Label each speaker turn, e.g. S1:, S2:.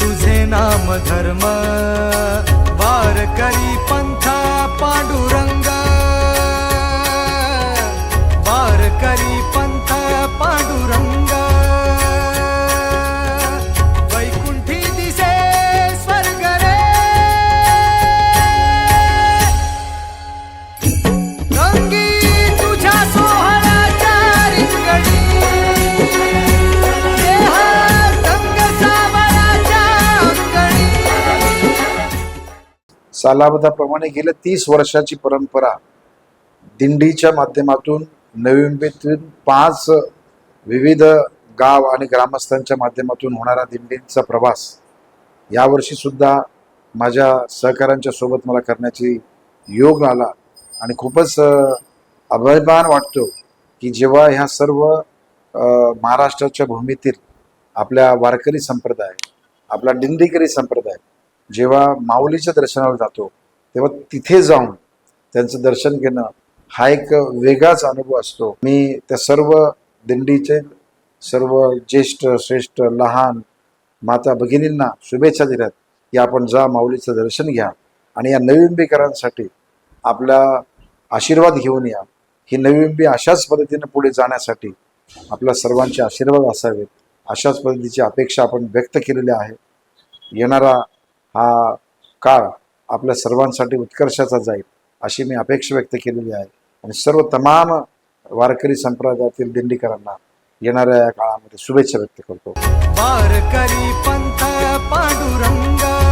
S1: तुझे नाम धर्म वार करी पंथा पांडुरंग
S2: सालाबदाप्रमाणे गेल्या तीस वर्षाची परंपरा दिंडीच्या माध्यमातून नवीमुंबईतून पाच विविध गाव आणि ग्रामस्थांच्या माध्यमातून होणारा दिंडींचा प्रवास. यावर्षी सुद्धा माझ्या सहकाऱ्यांच्या सोबत मला करण्याची योग आला आणि खूपच अभिमान वाटतो की जेव्हा ह्या सर्व महाराष्ट्राच्या भूमीतील आपल्या वारकरी संप्रदाय आपला दिंडीकरी संप्रदाय जेव्हा माऊलीच्या दर्शनाला जातो तेव्हा तिथे जाऊन त्यांचं दर्शन घेणं हा एक वेगळाच अनुभव असतो. मी त्या सर्व दिंडीचे सर्व ज्येष्ठ श्रेष्ठ लहान माता भगिनींना शुभेच्छा दिल्यात की आपण जा माऊलीचं दर्शन घ्या आणि या नवीनबीकरांसाठी आपला आशीर्वाद घेऊन या. ही नविंबी अशाच पद्धतीनं पुढे जाण्यासाठी आपल्या सर्वांचे आशीर्वाद असावेत. अशाच पद्धतीची अपेक्षा आपण व्यक्त केलेली आहे. येणारा हा काळ आपल्या सर्वांसाठी उत्कर्षाचा जाईल अशी मी अपेक्षा व्यक्त केलेली आहे. आणि सर्व तमाम वारकरी संप्रदायातील दिंडीकरांना येणाऱ्या या काळामध्ये शुभेच्छा व्यक्त करतो.
S1: वारकरी पंथ पांडुरंग